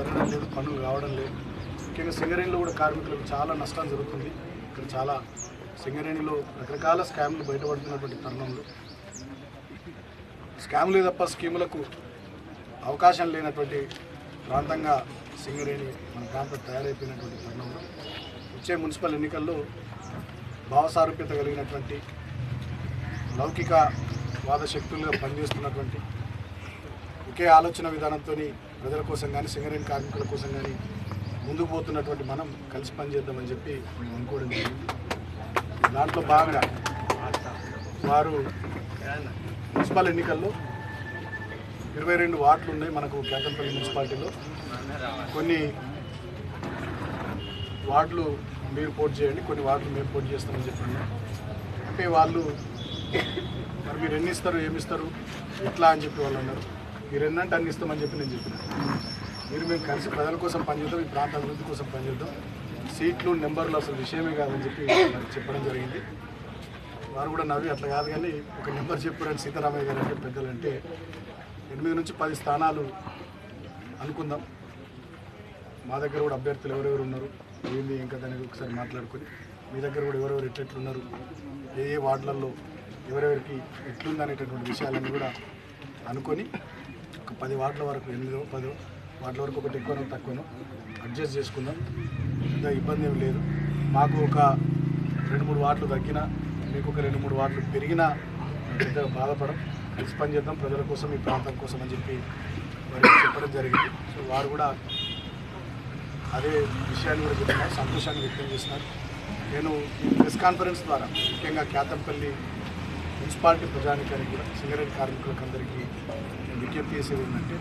జరగడం లేదు పనులు కావడం లేదు. ముఖ్యంగా సింగరేణిలో కూడా కార్మికులకు చాలా నష్టం జరుగుతుంది. ఇక్కడ చాలా సింగరేణిలో రకరకాల స్కామ్లు బయటపడుతున్నటువంటి తరుణంలో. స్కామ్లే తప్ప స్కీములకు అవకాశం లేనటువంటి ప్రాంతంగా సింగరేణి మన ప్రాంతం తయారైపోయినటువంటి తరుణంలో. వచ్చే మున్సిపల్ ఎన్నికల్లో భావసారూప్యత కలిగినటువంటి లౌకిక వాద శక్తులుగా పనిచేస్తున్నటువంటి ఒకే ఆలోచన విధానంతో ప్రజల కోసం కానీ సింగరేణి కార్మికుల కోసం కానీ ముందుకు పోతున్నటువంటి మనం కలిసి పనిచేద్దామని చెప్పి మేము అనుకోవడం జరిగింది. దాంట్లో భాగంగా వారు మున్సిపల్ ఎన్నికల్లో ఇరవై రెండు వార్డులు ఉన్నాయి మనకు కేతంపల్లి మున్సిపాలిటీలో. కొన్ని వార్డులు మీరు పోటీ చేయండి కొన్ని వార్డులు మేము పోటీ చేస్తామని చెప్పండి అంటే వాళ్ళు మరి మీరు ఎన్ని ఇస్తారు ఏమిస్తారు ఎట్లా? అని చెప్పి వాళ్ళు అన్నారు. మీరు ఎన్నంటే అన్ని ఇస్తామని చెప్పి నేను చెప్పిన. మీరు మేము కలిసి ప్రజల కోసం పనిచేద్దాం ఈ ప్రాంత అభివృద్ధి కోసం పనిచేద్దాం. సీట్లు నెంబర్లు అసలు విషయమే కాదని చెప్పి నాకు చెప్పడం జరిగింది. వారు కూడా నవ్వి అట్లా కాదు కానీ ఒక నెంబర్ చెప్పారని సీతారామయ్య గారు అంటే పెద్దలు అంటే ఎనిమిది నుంచి పది స్థానాలు అనుకుందాం. మా దగ్గర కూడా అభ్యర్థులు ఎవరెవరు ఉన్నారు? ఏంది ఇంకా దానికి ఒకసారి మాట్లాడుకొని. మీ దగ్గర కూడా ఎవరెవరు ఎట్లెట్లున్నారు? ఏ ఏ వార్డులలో ఎవరెవరికి ఎట్లుంది అనేటటువంటి విషయాలన్నీ కూడా అనుకొని ఒక పది వార్డుల వరకు ఎనిమిదో పదో వార్డుల వరకు ఒకటి ఎక్కువనో తక్కువనో. అడ్జస్ట్ చేసుకుందాం. పెద్ద ఇబ్బంది ఏం లేదు. మాకు ఒక రెండు మూడు వార్డులు తగ్గినా మీకు ఒక రెండు మూడు వార్డులు పెరిగినా పెద్దగా బాధపడం. కలిసి పనిచేద్దాం ప్రజల కోసం ఈ ప్రాంతం కోసం అని చెప్పి వారికి చెప్పడం జరిగింది. సో వారు కూడా అదే విషయాన్ని కూడా చెప్తున్నారు. సంతోషాన్ని వ్యక్తం చేస్తున్నారు. నేను ప్రెస్ కాన్ఫరెన్స్ ద్వారా ముఖ్యంగా కేతంపల్లి మున్సిపాలిటీ ప్రజానికానికి కూడా సింగరేణి కార్మికులకు అందరికీ నేను విజ్ఞప్తి చేసేది ఏంటంటే